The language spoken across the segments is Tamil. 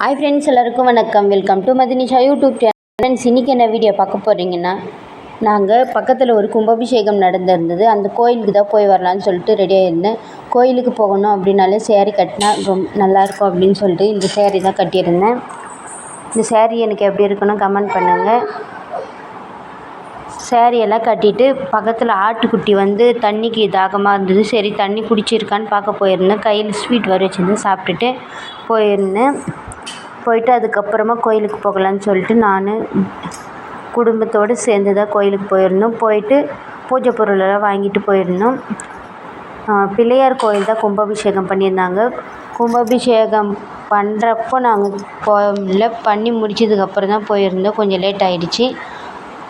ஹாய் ஃப்ரெண்ட்ஸ் எல்லாருக்கும் வணக்கம். Welcome to Madhinisha YouTube channel friends இன்றைக்கி என்ன வீடியோ பார்க்க போகிறீங்கன்னா நாங்கள் பக்கத்தில் ஒரு கும்பாபிஷேகம் நடந்திருந்தது. அந்த கோயிலுக்கு தான் போய் வரலான்னு சொல்லிட்டு ரெடியாக இருந்தேன் கோயிலுக்கு போகணும் அப்படின்னாலே சேரீ கட்டினா ரொம்ப நல்லாயிருக்கும் அப்படின்னு சொல்லிட்டு இந்த சேரீ தான் கட்டியிருந்தேன். இந்த சேரீ எனக்கு எப்படி இருக்குன்னு கமெண்ட் பண்ணுங்கள் சேரீயெல்லாம் கட்டிட்டு பக்கத்தில் ஆட்டுக்குட்டி வந்து தண்ணிக்கு தாகமாக இருந்தது. சரி தண்ணி குடிச்சிருக்கான்னு பார்க்க போயிருந்தேன். கையில் ஸ்வீட் வர வச்சுருந்து சாப்பிட்டுட்டு போயிருந்தேன். போயிட்டு அதுக்கப்புறமா கோயிலுக்கு போகலான்னு சொல்லிட்டு நான் குடும்பத்தோடு சேர்ந்து தான் கோயிலுக்கு போயிருந்தோம். போயிட்டு பூஜை பொருளெல்லாம் வாங்கிட்டு போயிருந்தோம். பிள்ளையார் கோயில் தான் கும்பாபிஷேகம் பண்ணியிருந்தாங்க. கும்பாபிஷேகம் பண்ணுறப்போ நாங்கள் போகல. பண்ணி முடிச்சதுக்கப்புறம் தான் போயிருந்தோம். கொஞ்சம் லேட் ஆகிடுச்சி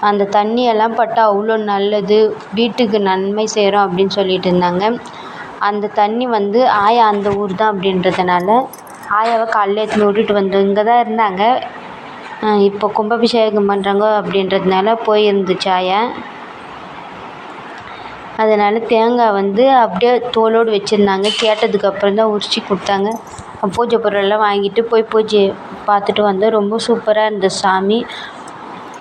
அந்த தண்ணியெல்லாம் பட்டால் அவ்வளோ நல்லது. வீட்டுக்கு நன்மை செய்கிறோம் அப்படின்னு சொல்லிட்டு இருந்தாங்க. அந்த தண்ணி வந்து ஆயா அந்த ஊர் தான் அப்படின்றதுனால ஆயாவை காலைல எடுத்துன்னு விட்டுட்டு வந்தோம் இங்கே தான் இருந்தாங்க இப்போ கும்பாபிஷேகம் பண்ணுறாங்க அப்படின்றதுனால போயிருந்துச்சு ஆயா. அதனால் தேங்காய் வந்து அப்படியே தோலோடு வச்சுருந்தாங்க. கேட்டதுக்கப்புறம் தான் உரித்து கொடுத்தாங்க. பூஜை பொருளெல்லாம் வாங்கிட்டு போய் பூஜை பார்த்துட்டு வந்தோம். ரொம்ப சூப்பராக இருந்தது சாமி.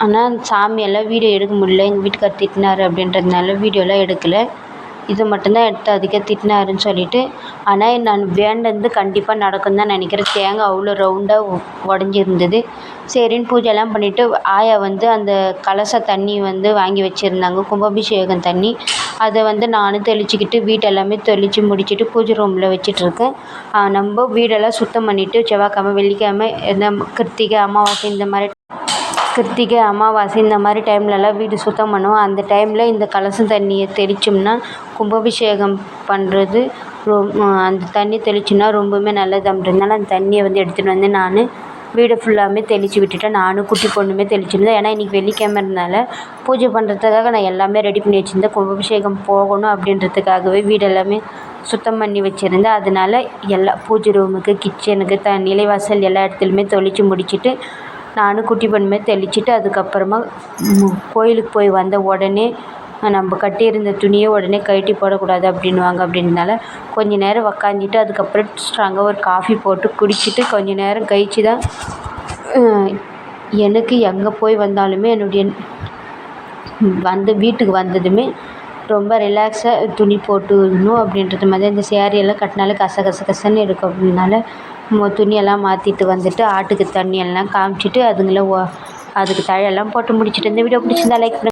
ஆனால் சாமியெல்லாம் வீடியோ எடுக்க முடியல. எங்கள் வீட்டுக்கார் திட்டினார் அப்படின்றதுனால வீடியோலாம் எடுக்கலை. இது மட்டும்தான் எடுத்து அதுக்கே திட்டினாருன்னு சொல்லிட்டு ஆனால் நான் வேண்டுனது கண்டிப்பாக நடக்கும்னு தான் நினைக்கிறேன். தேங்காய் அவ்வளோ ரவுண்டாக உடஞ்சிருந்தது. சரின்னு பூஜைலாம் பண்ணிவிட்டு ஆயா வந்து அந்த கலச தண்ணி வந்து வாங்கி வச்சுருந்தாங்க கும்பாபிஷேகம் தண்ணி. அதை வந்து நானும் தெளிச்சுக்கிட்டு வீட்டெல்லாமே தெளித்து முடிச்சுட்டு பூஜை ரூமில் வச்சிட்ருக்கேன் நம்ம வீடெல்லாம் சுத்தம் பண்ணிவிட்டு செவ்வாய்க்கிழம வெள்ளிக்கிழம இந்த கிருத்திகை அமாவாசை இந்த மாதிரி கிருத்திகை அமாவாசை இந்த மாதிரி டைம்லலாம் வீடு சுத்தம் பண்ணுவோம். அந்த டைமில் இந்த கலசம் தண்ணியை தெளித்தோம்னா கும்பாபிஷேகம் பண்ணுறது ரொம் அந்த தண்ணி தெளிச்சோம்னா ரொம்பவுமே நல்லது அப்படின்றதுனால அந்த தண்ணியை வந்து எடுத்துகிட்டு வந்து நான் வீடு ஃபுல்லாமே தெளித்து விட்டுட்டேன் நானும் குட்டி பொண்ணுமே தெளிச்சிருந்தேன் ஏன்னா இன்றைக்கி வெள்ளிக்கிழமைனால பூஜை பண்ணுறதுக்காக நான் எல்லாமே ரெடி பண்ணி வச்சுருந்தேன். கும்பாபிஷேகம் போகணும் அப்படின்றதுக்காகவே வீடு எல்லாமே சுத்தம் பண்ணி வச்சுருந்தேன். அதனால எல்லா பூஜை ரூமுக்கு கிச்சனுக்கு த நிலைவாசல் எல்லா இடத்துலையுமே தெளித்து முடிச்சுட்டு நானும் குட்டி பொண்ணுமே தெளிச்சுட்டு அதுக்கப்புறமா கோயிலுக்கு போய் வந்த உடனே நம்ம கட்டியிருந்த துணியை உடனே கழட்டி போடக்கூடாது அப்படின்னுவாங்க அப்படின்றதுனால கொஞ்ச நேரம் உக்காந்துட்டு அதுக்கப்புறம் ஸ்ட்ராங்காக ஒரு காஃபி போட்டு குடிச்சிட்டு கொஞ்ச நேரம் கழிச்சு தான் எனக்கு எங்கே போய் வந்தாலுமே என்னுடைய வந்து வீட்டுக்கு வந்ததுமே ரொம்ப ரிலாக்ஸாக துணி போட்டுக்கணும் அப்படின்றது மாதிரி இந்த சேரீயெல்லாம் கட்டினாலே கச கச கசன்னு இருக்கும். அப்படின்னால துணியெல்லாம் மாற்றிட்டு வந்துட்டு ஆட்டுக்கு தண்ணியெல்லாம் காமிச்சிட்டு அதுங்களை அதுக்கு தழையெல்லாம் போட்டு முடிச்சுட்டு இந்த வீடியோ பிடிச்சிருந்தா லைக் பண்ணுங்கள்